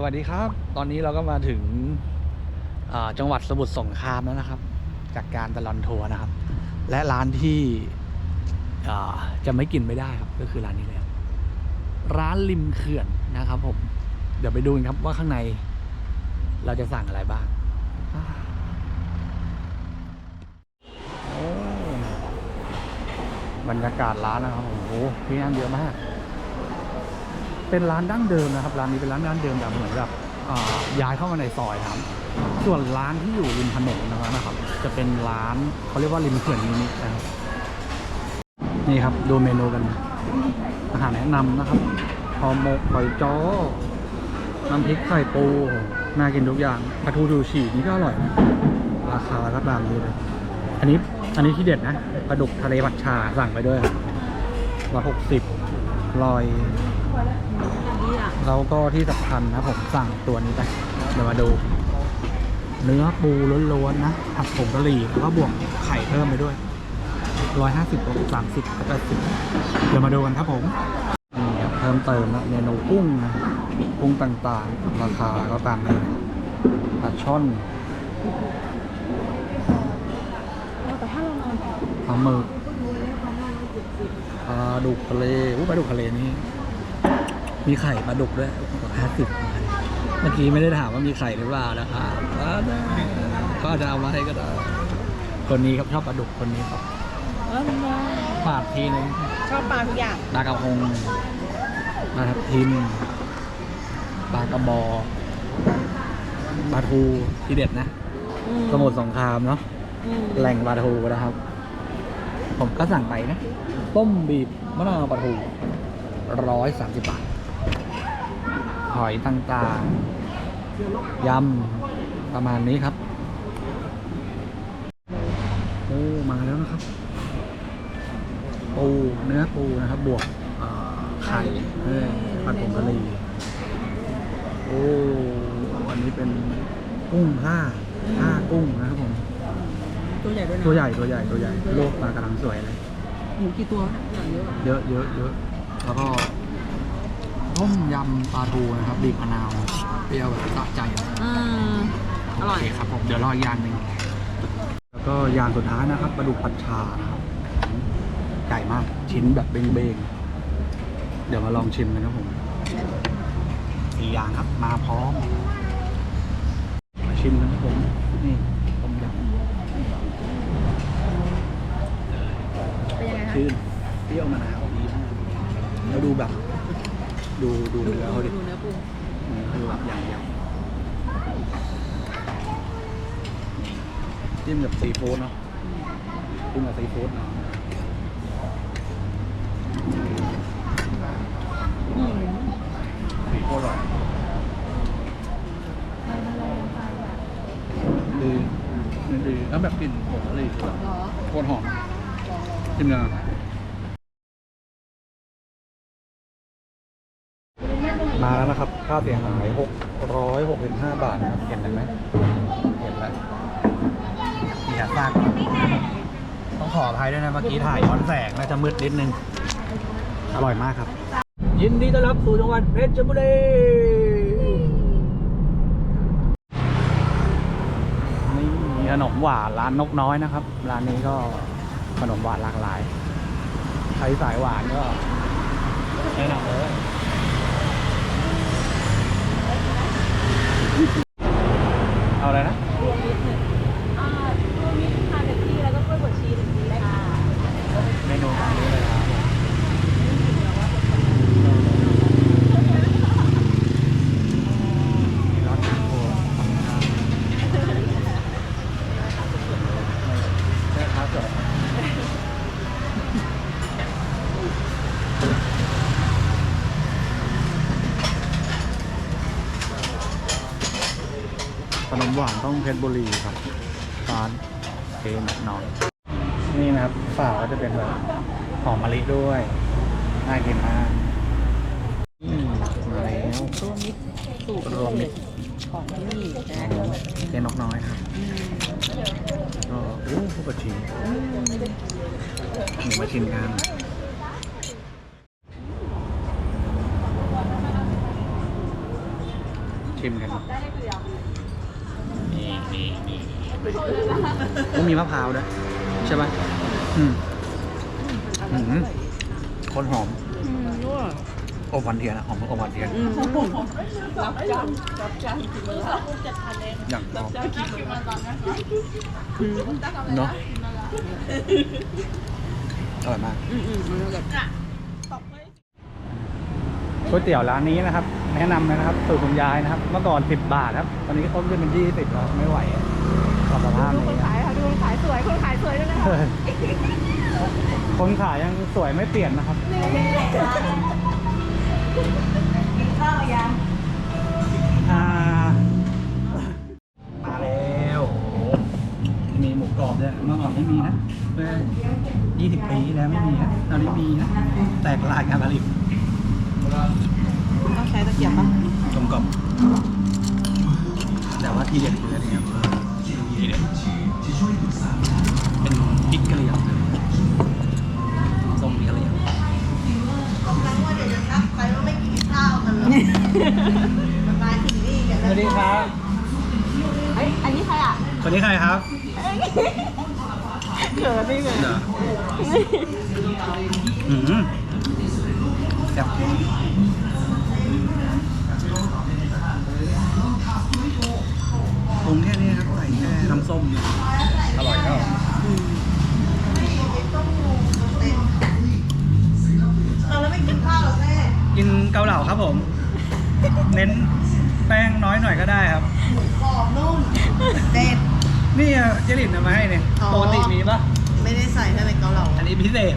สวัสดีครับ ตอนนี้เราก็มาถึงจังหวัดสมุทรสงครามแล้วนะครับ จากการตลอนทัวร์นะครับ และร้านที่จะไม่กินไม่ได้ครับ ก็คือร้านนี้เลยร้านริมเขื่อนนะครับผม เดี๋ยวไปดูกันครับว่าข้างใน เราจะสั่งอะไรบ้างบรรยากาศร้านนะครับโอ้โหที่นั่งเยอะมาก เป็นร้านดั้งเดิมนะครับร้านนี้เป็นร้านดั้งเดิมแบบเหมือนแบบย้ายเข้ามาในซอยครับ ส่วนร้านที่อยู่ริมถนนนะครับ จะเป็นร้านเขาเรียกว่าริมเขื่อนมินินะครับนี่ครับดูเมนูกัน อาหารแนะนำนะครับห่อหมกหอยจ้อน้ำพริกไข่ปูน่ากินทุกอย่างปลาทูดูฉีนี่ก็อร่อยนะราคาก็ตามนี้เลย อันนี้อันนี้ที่เด็ดนะปลาดุกทะเลผัดชาสั่งไปด้วยร้อยหกสิบลอย แล้วก็ที่สำคัญนะผมสั่งตัวนี้ไป เดี๋ยวมาดู เนื้อปูล้วนๆนะผัดผงกะหรี่แล้วก็บวกไข่เพิ่มไปด้วยร้อยห้าสิบกสามสิบแปดสิบเดี๋ยวมาดูกันครับผมนี่ครับเพิ่มเติมนะเมนูกุ้งนะกุ้งต่างๆ ราคาก็ตามนี้ปลาช่อนแต่ถ้าเรานอนปลาหมึกปลาดุกทะเลอู้ปลาดุกทะเลนี่ มีไข่ปลาดุกด้วยห้าสิบเมื่อกี้ไม่ได้ถามว่ามีไข่หรือเปล่านะครับอ่าได้ก็อาจจะเอามาให้ก็ได้ คนนี้ครับชอบปลาดุกคนนี้ครับเออมันนอนปาดทีนึงชอบปลาทุกอย่างปลากระพงปลาทับทิมปลากระบอกปลาทูที่เด็ดนะอืสมุทรสงครามเนาะอืมแหล่งปลาทูนะครับ ผมก็สั่งไปนะ ต้มบีบมะนาวปลาทูร้อยสามสิบบาทห อยต่างๆ ยำ ประมาณนี้ครับ โอ้ มาแล้วนะครับ ปูเนื้อปูนะครับ บวกเอ่อไข่เออผัดผงกะหรี่โอ้อันนี้เป็นกุ้งผ้าผ้ากุ้งนะครับผม ตัวใหญ่ด้วยนะตัวใหญ่ตัวใหญ่ตัวใหญ่ โลกมากำลังสวยเลยหมูกี่ตัวอย่างเยอะเยอะเยอะเยอะแล้วก็ ต้มยำปลาทูนะครับบีบมะนาวเปรี้ยวแบบสะใจอืมอร่อย โเคครับผมเดี๋ยวรออีกอย่างหนึ่งแล้วก็อย่างสุดท้ายนะครับปลาดุกผัดชานะครับใหญ่มากชิ้นแบบเบงๆเดี๋ยวมาลองชิมกันครับผมสี่อย่างครับ มาพร้อม มาชิมกันครับผมนี่ต้มยำเป็นยังไงคะชื่นเปรี้ยวมะนาวดีมากแล้วดูแบบ ดูดูเนื้อเขาดิดูเนื้อปูเนื้อคือแบบอย่างเดียวจิ้มกับซีฟู้ดเนาะจิ้มกับซีฟู้ดเนาะอืมซีฟู้ดอร่อยดีนี่ดีแล้วแบบกลิ่นผงกะหรี่คือแบบเหรอโคตรหอมจิ้มยัง เสียหาย 665 บาทนะครับ เห็นไหมเห็นแล้วมีแอบซากต้องขออภัยด้วยนะ เมื่อกี้ถ่ายย้อนแสงน่าจะมืดนิดนึง อร่อยมากครับ ยินดีต้อนรับสู่จังหวัดเพชรบุรีนี่ขนมหวานร้านนกน้อยนะครับ ร้านนี้ก็ขนมหวานหลากหลาย ใครสายหวานก็แนะนำเลย เอาอะไรนะ รวมมิตรหนึ่งอ่ารวมมิตรทานเด็กที่แล้วก็กล้วยบดชีสหนึ่งได้ค่ะ เมนูอันนี้เลยครับมีร้านโคแค่ค้าสด ขนมหวานต้องเพชรบุรีครับร้านเคนน้อยนี่นะครับฝาก็จะเป็นแบบหอมมะลิด้วยน่ากินมากอืมาแล้วรวมมิตรสูตรรวมมิตรของที่นี่นะเคนนกน้อยครับก็โอ้ผู้กระชีหมูมาชิมกันชิมกันเกลือนี่นี่ นี่ก็มีมะพร้าวด้วยใช่ไหมอืมอืมคนหอมอืมรั่วอบหวานเทียนอะหอมอบหวานเทียนอืมรับจานรับจานกี่มื้อละจะทานเองอย่างชอบจะกี่มื้อละตอนนี้เนาะอร่อยมากอืมอืมมันแบบตบไว้ก๋วยเตี๋ยวร้านนี้นะครับ แนะนำเลยนะครับสูตรคุณยายนะครับ เมื่อก่อน 10 บาทครับ ตอนนี้เขาขึ้นเป็น20แล้วไม่ไหวกับ สภาพดูคนนี้ขายค่ะดูคนขายสวยคนขายสวยด้วยนะคะเออคนขายยังสวยไม่เปลี่ยนนะครับกินข้าวยังอ่า มาแล้วโอ้โหมีหมูกรอบด้วยเมื่อก่อนไม่มีนะเมื่อ20 ปีที่แล้วไม่มีนะตอนนี้มีนะ แตกลายการผลิตต้องใช้ตะเกียบปะกลมกล่อมแต่ว่าทีเด็ดคืออะไรครับทีเด็ด เป็นพริกกะเหรี่ยงส้มพริกกะเหรี่ยงทั้งว่าเดี๋ยวจะทักไปว่าไม่กินข้าวกันเลยมันมาถึงนี่กันสแล้ววัสดีครับ เอ้ยอันนี้ใครอะคนนี้ใครครับเกิดนี่เกิดเหรออืมแซ่บปรุงแค่นี้ครับใส่แค่น้ำส้มเนี่ยอร่อยแล้ว เออแล้วไม่กินข้าวเหรอแม่ กินเกาเหลา ครับผม เน้นแป้งน้อยหน่อยก็ได้ครับ กรอบนุ่มเด็ด นี่อะเจลินเอามาให้เนี่ยอ๋อ ปกติมีปะไม่ได้ใส่ให้ในเกาเหลาอันนี้พิเศษ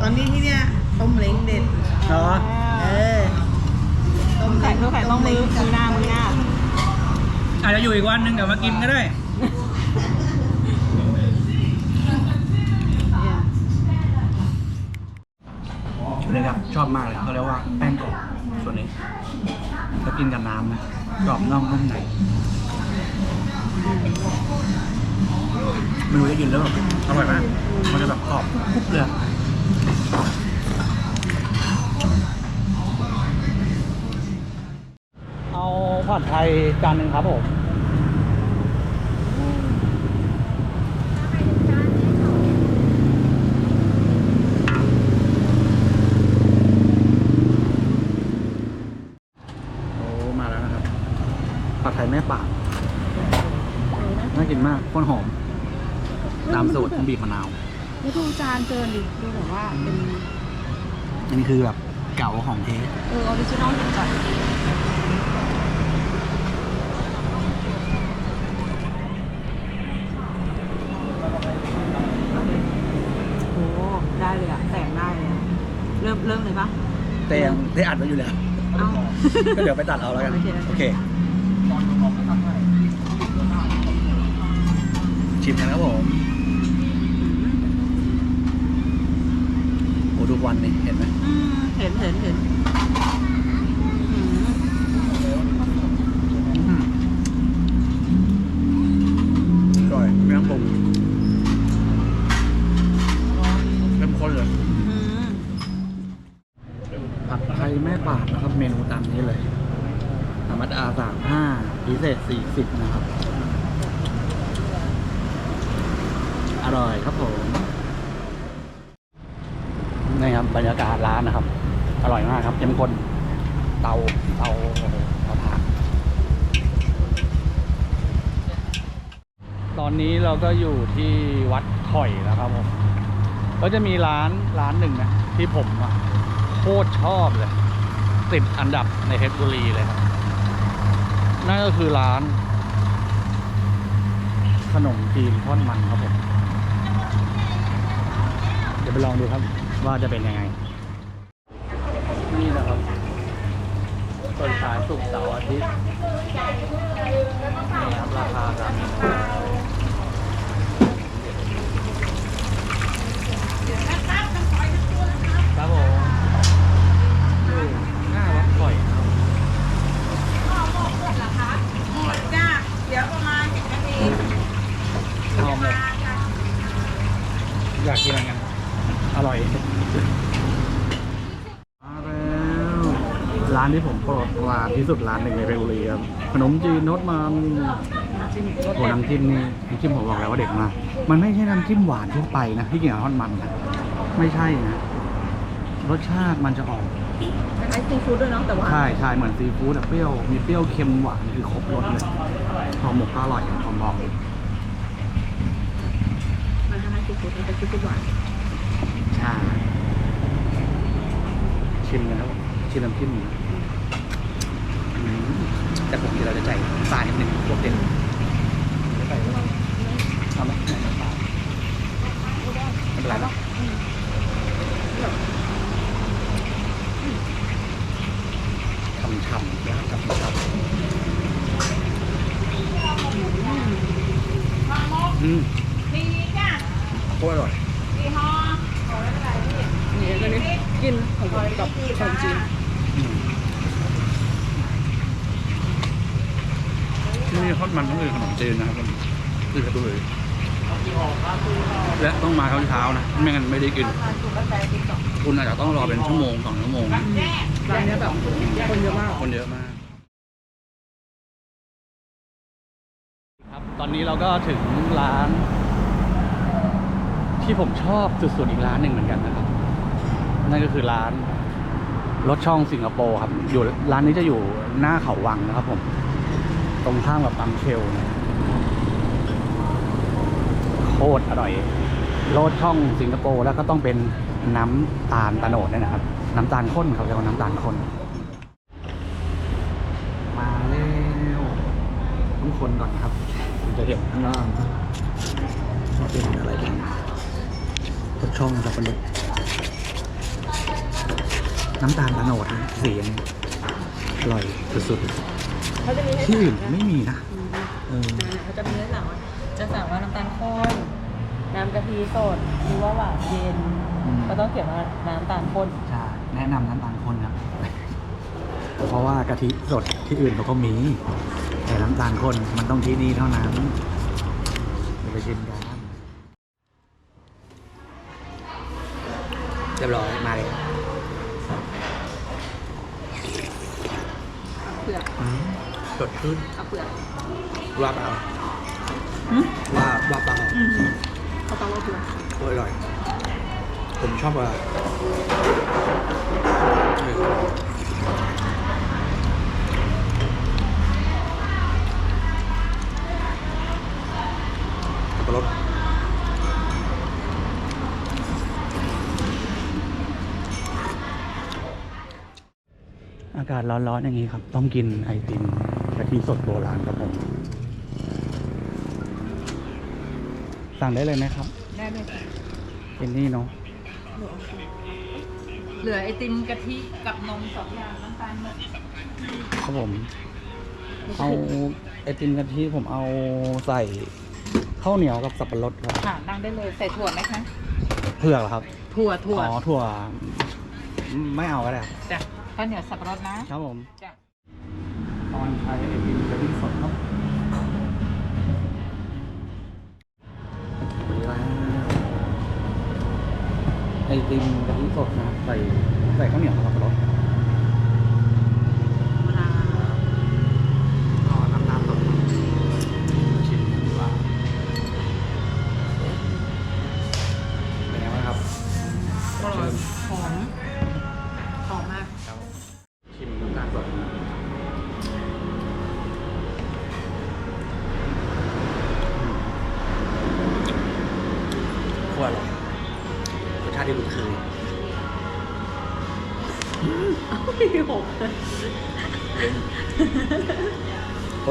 ตอนนี้ที่เนี่ยต้มเล้งเด็ด เนาะเออต้มไข่เล้งตัวไข่ต้องมือมือหน้ามือหน้าอาจจะอยู่อีกวันหนึงเดี๋ยวมากินก็ได้ เนี่ย ชุดนี้ครับชอบมากเลยเขาเรียกว่าแป้งกรอบส่วนนี้แล้วกินกับน้ำนะกรอบนอกนุ่มในไม่รู้จะกินแล้วแบบอร่อยมากมันจะแบบกรอบกรุบเลยเอาผัดไทยจานหนึ่งครับผม โอ้ มาแล้วนะครับ ผัดไทยแม่ป่าน่ากินมากข้นหอม ตามสูตรบีบมะนาว แล้วดูจานเกินดิดูแบบว่าเป็นอันนี้คือแบบเก่าของเทเออออริจินอลจริงจังโอ้ได้เลยอะแต่งได้เลยอะเริ่มเริ่มเลยปะ แต่ยังได้อัดไว้อยู่แล้ว เอ้าก็เดี๋ยวไปตัดเอาแล้วกัน โอเค โอเค ชิมกันครับผมโอ้ ทุกวันนี่เห็นไหมอืมเห็นเห็นเห็นอืมอืมอร่อยไม่ต้องปรุงเริ่มข้นเลย อืมผัดไทยแม่บาทนะครับเมนูตามนี้เลยธรรมดาสามห้าพิเศษสี่สิบนะครับ อร่อยครับผม ครับบรรยากาศร้านนะครับ อร่อยมากครับเข้มข้นเตาเตาเตาถ่านตอนนี้เราก็อยู่ที่วัดข่อยนะครับผมก็จะมีร้านร้านหนึ่งนะที่ผมอะโคตรชอบเลย ติดอันดับในเพชรบุรีเลยครับนั่นก็คือร้าน ขนมจีนทอดมันครับผม เดี๋ยวไปลองดูครับ ว่าจะเป็นยังไง นี่นะครับเปิดขายศุกร์เสาร์อาทิตย์นี่ครับราคาครับครับผมอยู่หน้าวัดข่อยครับจ้าเดี๋ยวประมาณสิบนาทีเอาหมดอยากกินอะไรกัน อร่อยมาแล้วร้านานที่ผมโปรดปรานที่สุดร้านหนึ่งในเพชรบุรีครับขนมจีนโนดมันจิ้มรสโอ้น้ำจิ้มนี่น้ำจิ้มผมบอกแล้วว่าเด็ดมากมันไม่ใช่น้ำจิ้มหวานทั่วไปนะที่กินกับทอดมันนะไม่ใช่นะรสชาติมันจะออกคล้ายๆซีฟู้ดด้วยเนาะแต่ว่าใช่ใช่เหมือนซีฟู้ดแต่เปรี้ยวมีเปรี้ยวเค็มหวานคือครบรสเลยห่อหมกก็อร่อยอย่างผมบอกเลยมันคล้ายๆซีฟู้ดมันเป็นซีฟู้ดหวาน ช่ชิมกันครับชิมน้ำจิ้มอืมแต่ปกติเราจะใส่ทรายนิดนึงพวกเด่นไม่ใส่ด้วยเอาไหมไม่ใส่ไม่เป็นไรเนาะฉ่ำๆนะครับฉ่ำๆอืม ดีจ้ะ โคตรอร่อย ดีฮอนี่ก็นี่กินของผมกับขนมจีน ที่นี่ทอดมันต้องคือขนมจีนนะครับผมคือกระตุ้ยและต้องมาเช้าๆนะ ไม่งั้นไม่ได้กิน คุณอาจจะต้องรอเป็นชั่วโมงสองชั่วโมงร้านเนี้ยแบบคนเยอะมากคนเยอะมาก ครับตอนนี้เราก็ถึงร้าน ที่ผมชอบสุดๆอีกร้านหนึ่งเหมือนกันนะครับ นั่นก็คือร้านรถช่องสิงคโปร์ครับ อยู่ร้านนี้จะอยู่หน้าเขาวังนะครับผมต รงข้ามกับปั๊มเชลโคตรอร่อยรสช่องสิงคโปร์แล้วก็ต้องเป็นน้ำตาลตะโนดด้วยนะครับ น้ำตาลข้นเขาเรียกว่าน้ำตาลข้น มาแล้วต้องคนก่อนครับจะเห็นข้างล่างว่าเป็นอะไรกันรสช่องสับปะรดน้ำตาลตะโนดเสียงอร่อยสุด เขาจะมีให้ๆที่อื่นไม่มีนะเออเขาจะมีให้สั่งว่าจะสั่งว่าน้ำตาลข้นน้ำกะทิสดหรือว่าหวานเย็นอืมก็ต้องเขียนว่าน้ำตาลข้นใช่แนะนำน้ำตาลข้นครับ เพราะว่ากะทิสดที่อื่นเขาก็มี แต่น้ำตาลข้นมันต้องที่นี่เท่านั้นเดี๋ยวไปชิมกัน สดขึ้นเอาเปลือกว่าเปล่าหืมว่าว่าเปล่าอืมเขาต้องว่าเปลือกโอ้ยอร่อย ผมชอบว่าสับปะรดอากาศร้อนๆอย่างนี้ครับ ต้องกินไอติมกะ ทิสดโบราณครับผม สั่งได้เลยไหมครับ ได้เลยค่ะเป็นนี่เนาะ เหลือไอติมกะทิกับนมสองอย่างน้ำตาลหมดครับผม เอาไอติมกะทิผมเอาใส่ข้าวเหนียวกับสับปะรดครับ ค่ะนั่งได้เลยใส่ถั่วไหมคะเผือกเหรอครับ ถั่วถั่วอ๋อถั่ว ไม่เอาก็ได้ครับจ้ะข้าวเหนียวสับปะรดนะครับผม จ้ะต อนใช้ไอติมกะทิสดครับไอติมกะทิสดนะใส่ใส่ข้าวเหนียวกับสับปะรดธรรมดาอ๋อน้ำน้ำสดชิมดีกว่าเป็นไงบ้างครับอร่อยหอมหอมมาก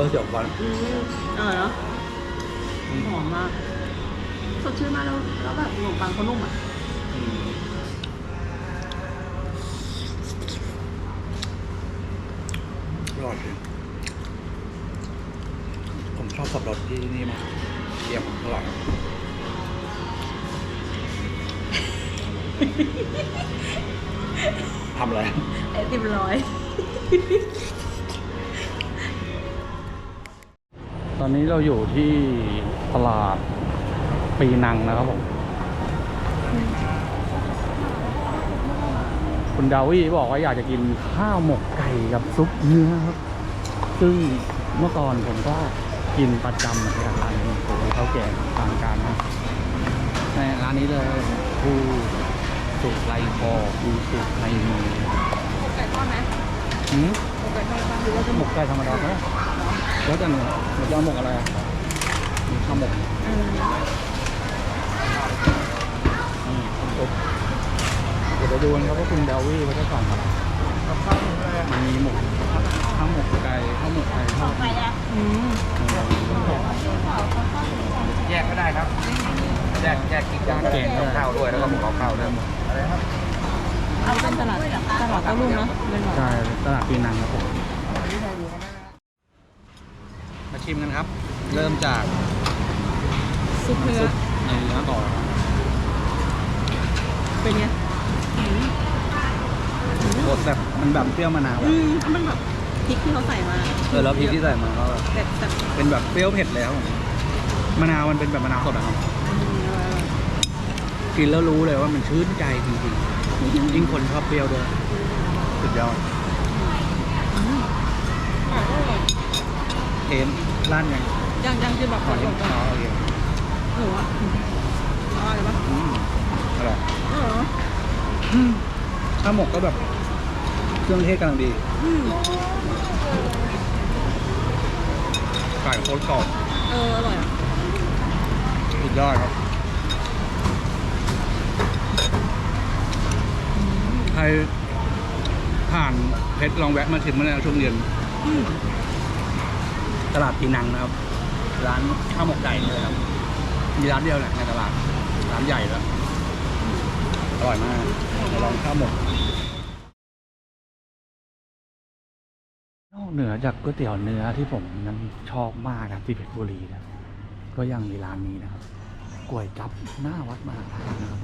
เสียวฟันอืมอร่อยเนาะหอมมากสดชื่นมากแล้วแล้วแบบขนมปังเขานุ่มอะอร่อยจริงผมชอบสับปะรดที่นี่มากเยี่ยมอร่อยทำอะไรไอติมร้อย ตอนนี้เราอยู่ที่ตลาดปีนังนะครับผมคุณดาวี่บอกว่าอยากจะกินข้าวหมกไก่กับซุปเนื้อครับ ซึ่งเมื่อก่อนผมก็กินประจำนะครับร้านนี้โอ้โหเขาวแก่ต่างการมากในร้านนี้เลยภูสุกไรคอภูสุกไรมือไก่ทอดไหม หมกไก่ธรรมดาไหมแล้วแต่หนูหนูจะเอาหมกอะไรอะมีข้าวหมกเดี๋ยวไปดูกันครับว่าคุณดาวี่เขาจะสั่งอะไรมันมีหมกข้าวหมกไก่ข้าวหมกไก่ทอดแยกก็ได้ครับ แยกแยกกินกันเก่งข้าวด้วยแล้วก็หมกข้าวด้วย เอาเป็นตลาดตลาดโต้รุ่งเนาะเป็นแบบใช่ตลาดปีนังครับผมมาชิมกันครับ เริ่มจากซุปเนื้อซุปในเนื้อก่อนเป็นไงรสแบบมันแบบเปรี้ยวมะนาวอืมมันแบบพริกที่เขาใส่มาเออแล้วพริกที่ใส่มาก็แต่แต่เป็นแบบเปรี้ยวเผ็ดแล้วมะนาวมันเป็นแบบมะนาวสดอะครับกินแล้วรู้เลยว่ามันชื่นใจจริงๆ ยิ่งคนชอบเปรี้ยวด้วยสุดยอดเทมร้านยังยังยังจะแบบขอชิมก่อนอ๋อโอเคหนูอะอร่อยปะอืมอร่อยเออข้าวหมกก็แบบ เครื่องเทศกำลังดีอืมไก่โคตรกรอบเอออร่อยอะสุดยอดครับ ครผ่านเพชรลองแวะมาชิมมาแล้วช่วงเย็นตลาดปีนังนะครับ ร้านข้าวหมกไก่นี่เลยครับ มีร้านเดียวแหละในตลาด ร้านใหญ่แล้วอร่อยมากลองข้าวหมกนอกเหนือจากก๋วยเตี๋ยวเนื้อที่ผมนั้นชอบมากนะที่เพชรบุรีนะก็ยังมีร้านนี้นะครับก๋วยจับหน้าวัดมหาธาตุนะครับ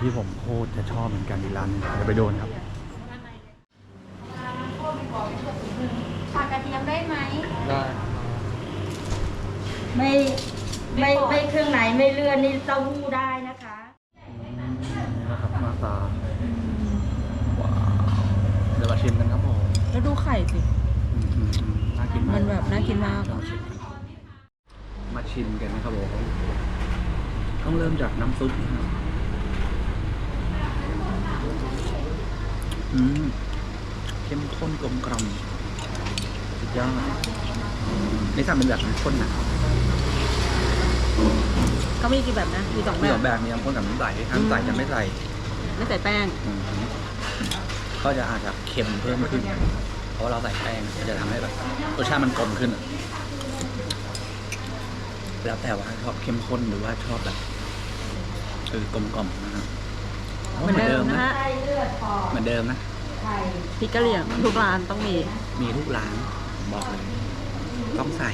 ที่ผมโคตรจะชอบเหมือนกันอีกร้านหนึงเดี๋ยวไปโดนครับผักกระเทียมได้ไหมได้ไม่ไม่ไม่เครื่องไหนไม่เลื่อนนี่เต้าหู้ได้นะคะนี่นะครับหน้าตาว้าวเดี๋ยวมาชิมกันครับผมแล้วดูไข่สิอืมอืมอืมน่ากินมาก มันแบบน่ากินมากเดี๋ยวชิมกันมาชิมกันนะครับผมต้องเริ่มจากน้ำซุปนะครับ อืมเข้มข้นกลมกล่อมสุดยอดนี่สั่งเป็นแบบน้ำข้นนะก็มีกี่แบบนะ มีสองแบมีสอบงแบบมีน้ำข้นกับน้ำใสน้ำใสจะไม่ใส่ไม่ใส่แป้ง อืมก็จะอาจจะเค็มเพิ่มขึ้น เพราะว่าเราใส่แป้งมันจะทำให้แบบรสชาติมันกลมขึ้นอะแล้วแต่ว่าชอบเข้มข้นหรือว่าชอบแบบเออกลมกล่อมนะครับเหมือนเดิมนะฮะไส้เลือดพอเหมือนเดิมนะไข่ พริกกะเหรี่ยงทุกร้านต้องมี มีทุกร้านผมบอกเลย ต้องใส่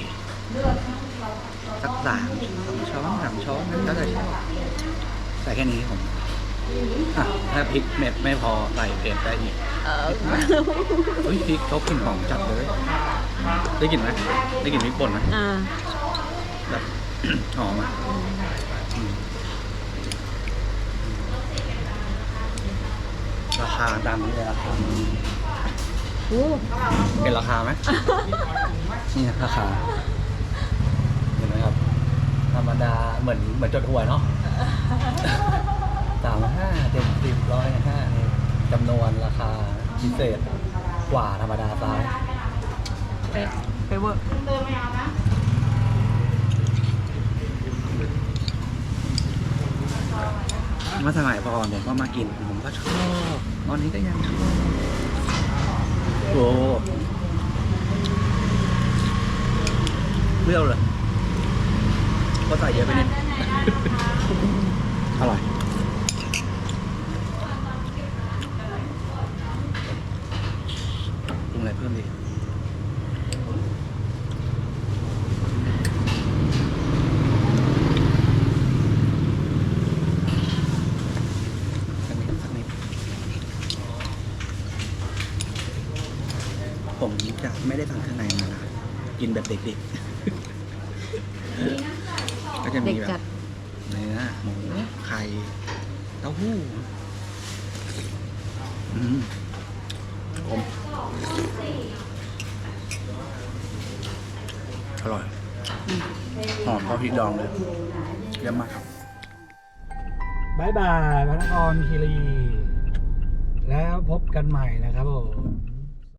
สักสามสองช้อนสามช้อนนั่นก็จะชอบใส่แค่นี้ผมอะถ้าพริกเม็ดไม่พอใส่เผ็ดได้อีกเออเฮ้ยพริกเขากลิ่นหอมจัดเลย ได้กลิ่นไหมได้กลิ่นพริกป่นไหมอ่าแบบหอมอะอืม ราคาตามนี้เลยราคาโอ้เห็นราคาไหม นี่ราคา เห็นไหมครับ ธรรมดาเหมือนเหมือนจดหวยเนาะสามห้าเจ็ดสิบร้อยห้านี่จำนวนราคาพิเศษกว่าธรรมดาซ้ายเป๊ะเป๊ะเวอร์เมื่อสมัยก่อนผมก็มากินผม ก็ชอบตอนนี้ก็ยังชอบโอ้เปรี้ยวเลยก็ใส่เยอะไปนิดอร่อยปรุงอะไรเพิ่มดีสักนิดสักนิด ผมจะไม่ได้สั่งเครื่องในมานะกินแบบเด็กๆ ก็จะเด็มีกแบจัดบเนื้อหมูไข่เต้าหู้อืมผมอร่อย หอมข้าวพริกดองเลยเยี่ยมมากครับ บายบายพระนครคีรี แล้วพบกันใหม่นะครับผม